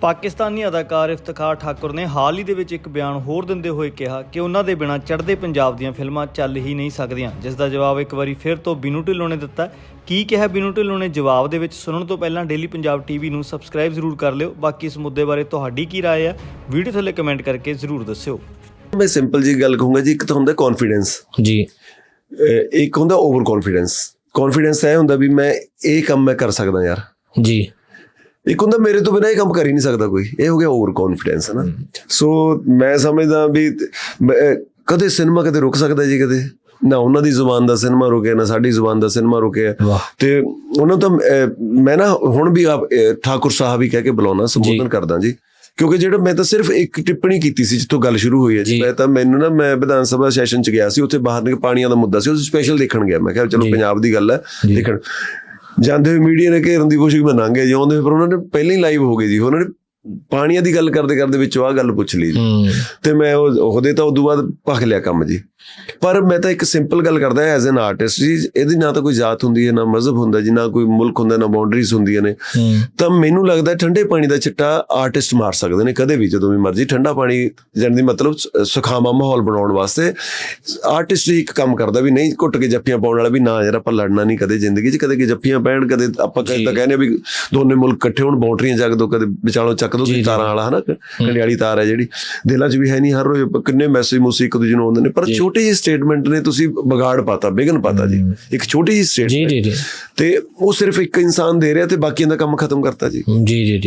ਪਾਕਿਸਤਾਨੀ ਅਦਾਕਾਰ ਇਫਤਖਾਰ ਠਾਕੁਰ ਨੇ ਹਾਲ ਹੀ ਦੇ ਵਿੱਚ ਇੱਕ ਬਿਆਨ ਹੋਰ ਦਿੰਦੇ ਹੋਏ ਕਿਹਾ ਕਿ ਉਹਨਾਂ ਦੇ ਬਿਨਾਂ ਚੜ੍ਹਦੇ ਪੰਜਾਬ ਦੀਆਂ ਫਿਲਮਾਂ ਚੱਲ ਹੀ ਨਹੀਂ ਸਕਦੀਆਂ ਜਿਸ ਦਾ ਜਵਾਬ ਇੱਕ ਵਾਰੀ ਫਿਰ ਤੋਂ ਬਿਨੂ ਢਿੱਲੋਂ ਨੇ ਦਿੱਤਾ ਕੀ ਕਿਹਾ ਬਿਨੂ ਢਿੱਲੋਂ ਨੇ ਜਵਾਬ ਦੇ ਵਿੱਚ ਸੁਣਨ ਤੋਂ ਪਹਿਲਾਂ ਡੇਲੀ ਪੰਜਾਬ ਟੀਵੀ ਨੂੰ ਸਬਸਕ੍ਰਾਈਬ ਜ਼ਰੂਰ ਕਰ ਲਿਓ ਬਾਕੀ ਇਸ ਮੁੱਦੇ ਬਾਰੇ ਤੁਹਾਡੀ ਕੀ رائے ਹੈ ਵੀਡੀਓ ਥੱਲੇ ਕਮੈਂਟ ਕਰਕੇ ਜ਼ਰੂਰ ਦੱਸਿਓ ਮੈਂ ਸਿੰਪਲ ਜੀ ਗੱਲ ਕਹੂੰਗਾ ਜੀ ਇੱਕ ਤਾਂ ਹੁੰਦਾ ਕੌਨਫੀਡੈਂਸ ਜੀ ਇੱਕ ਹੁੰਦਾ ਓਵਰ ਕੌਨਫੀਡੈਂਸ ਕੌਨਫੀਡੈਂਸ ਇਹ ਹੁੰਦਾ ਵੀ ਮੈਂ ਇਹ ਕੰਮ ਮੈਂ ਕਰ ਸਕਦਾ ਯਾਰ ਜੀ ਇੱਕ ਹੁੰਦਾ ਮੇਰੇ ਤੋਂ ਬਿਨਾਂ ਇਹ ਕੰਮ ਕਰ ਹੀ ਨਹੀਂ ਸਕਦਾ ਕੋਈ। ਇਹ ਹੋ ਗਿਆ ਓਵਰ ਕੌਨਫੀਡੈਂਸ ਹੈ ਨਾ ਸੋ ਮੈਂ ਸਮਝਦਾ ਵੀ ਕਦੇ ਸਿਨੇਮਾ ਕਦੇ ਰੁਕ ਸਕਦਾ ਜੀ ਕਦੇ। ਨਾ ਉਹਨਾਂ ਦੀ ਜ਼ੁਬਾਨ ਦਾ ਸਿਨੇਮਾ ਰੁਕਿਆ ਨਾ ਸਾਡੀ ਜ਼ੁਬਾਨ ਦਾ ਸਿਨੇਮਾ ਰੁਕਿਆ। ਤੇ ਉਹਨਾਂ ਤਾਂ ਮੈਂ ਨਾ ਹੁਣ ਵੀ ਆਪ ਠਾਕੁਰ ਸਾਹਿਬ ਹੀ ਕਹਿ ਕੇ ਬੁਲਾਉਣਾ ਸੰਬੋਧਨ ਕਰਦਾ ਜੀ। ਕਿਉਂਕਿ ਜਿਹੜਾ ਮੈਂ ਤਾਂ ਸਿਰਫ ਇੱਕ ਟਿੱਪਣੀ ਕੀਤੀ ਸੀ ਜਿੱਥੋਂ ਗੱਲ ਸ਼ੁਰੂ ਹੋਈ ਹੈ ਜੀ। ਮੈਂ ਤਾਂ ਮੈਨੂੰ ਨਾ ਮੈਂ ਵਿਧਾਨ ਸਭਾ ਸੈਸ਼ਨ ਚ ਗਿਆ ਸੀ ਉੱਥੇ ਬਾਹਰ ਨਿਕ ਪਾਣੀਆਂ ਦਾ ਮੁੱਦਾ ਸੀ ਉਹ ਸਪੈਸ਼ਲ ਦੇਖਣ ਗਿਆ। ਮੈਂ ਕਿਹਾ ਚਲੋ। ਪੰਜਾਬ ਦੀ ਗੱਲ ਹੈ। ਦੇਖਣ। ਜਾਂਦੇ ਹੋਏ ਮੀਡੀਆ ਨੇ ਘੇਰਨ ਦੀ ਕੋਸ਼ਿਸ਼ ਮੈਂ ਲੰਘ ਗਿਆ ਜੀ। ਆਉਂਦੇ ਹੋਏ ਪਰ ਉਹਨਾਂ ਨੇ ਪਹਿਲਾਂ ਹੀ ਲਾਈਵ ਹੋ ਗਏ ਜੀ। ਉਹਨਾਂ ਨੇ ਪਾਣੀਆਂ ਦੀ ਗੱਲ ਕਰਦੇ ਕਰਦੇ ਵਿੱਚੋਂ ਆ ਗੱਲ ਪੁੱਛ ਲਈ ਜੀ। ਤੇ ਮੈਂ ਉਹ ਉਹਦੇ ਤਾਂ ਉਦੋਂ ਬਾਅਦ ਭਖ ਲਿਆ ਕੰਮ ਜੀ। ਪਰ ਮੈਂ ਤਾਂ ਇੱਕ ਸਿੰਪਲ ਗੱਲ ਕਰਦਾ ਐਜ਼ ਐਨ ਆਰਟਿਸਟ ਜੀ ਇਹਦੀ ਨਾ ਤਾਂ ਕੋਈ ਜਾਤ ਹੁੰਦੀ ਹੈ ਨਾ ਮਜ਼ਹਬ ਹੁੰਦਾ ਜੀ ਨਾ ਕੋਈ ਮੁਲਕ ਹੁੰਦਾ ਨਾ ਬਾਉਂਡਰੀਜ਼ ਹੁੰਦੀਆਂ ਨੇ। ਤਾਂ ਮੈਨੂੰ ਲੱਗਦਾ ਠੰਡੇ ਪਾਣੀ ਦਾ ਚਿੱਟਾ ਆਰਟਿਸਟ ਮਾਰ ਸਕਦੇ ਨੇ ਕਦੇ ਵੀ ਜਦੋਂ ਵੀ ਮਰਜ਼ੀ। ਠੰਡਾ ਪਾਣੀ ਜਾਣ ਦੀ ਮਤਲਬ ਸੁਖਾਵਾਂ ਮਾਹੌਲ ਬਣਾਉਣ ਵਾਸਤੇ ਆਰਟਿਸਟ ਹੀ ਇੱਕ ਕੰਮ ਕਰਦਾ ਵੀ ਨਹੀਂ ਘੁੱਟ ਕੇ ਜੱਫੀਆਂ ਪਾਉਣ ਵਾਲਾ ਵੀ ਨਾ ਯਾਰ ਆਪਾਂ ਲੜਨਾ ਨਹੀਂ ਕਦੇ ਜ਼ਿੰਦਗੀ 'ਚ ਕਦੇ ਕਿ ਜੱਫੀਆਂ ਪੈਣ ਕਦੇ ਆਪਾਂ ਜੀ। ਕਹਿੰਦੇ ਆ ਵੀ ਦੋਨੇ ਮੁਲਕ ਇਕੱਠੇ ਹੋਣ ਬਾਉਂਡਰੀਆਂ ਚੱਕ ਦੋ ਕਦੇ ਵਿਚਾਲੋਂ ਚੱਕ ਦੋ ਜੀ, ਤੁਸੀਂ ਜੀ। ਤਾਰਾਂ ਵਾਲਾ ਹਨਾ ਕੰਡਿਆਲੀ ਤਾਰ ਹੈ ਜਿਹੜੀ। ਦਿਲਾਂ 'ਚ ਵੀ ਹੈ ਨਹੀਂ ਹਰ ਰੋਜ਼ ਕਿੰਨੇ ਮੈਸੇਜ ਮੂਸੀ ਇੱਕ ਦੂਜੇ ਨੂੰ ਆਉਂਦੇ ਨੇ ਪਰ ਜੀ। ਛੋਟੀ ਜਿਹੀ ਸਟੇਟਮੈਂਟ ਨੇ ਤੁਸੀਂ ਵਿਗਾੜ ਪਾਤਾ ਬਿਗਨ ਪਾਤਾ ਜੀ। ਇੱਕ ਛੋਟੀ ਜਿਹੀ ਜੀ ਸਟੇਟਮੈਂਟ ਜੀ ਜੀ। ਤੇ ਉਹ ਸਿਰਫ ਇੱਕ ਇਨਸਾਨ ਦੇ ਰਿਹਾ ਤੇ ਬਾਕੀਆਂ ਦਾ ਕੰਮ ਖਤਮ ਕਰਤਾ ਜੀ। ਜੀ ਜੀ ਜੀ।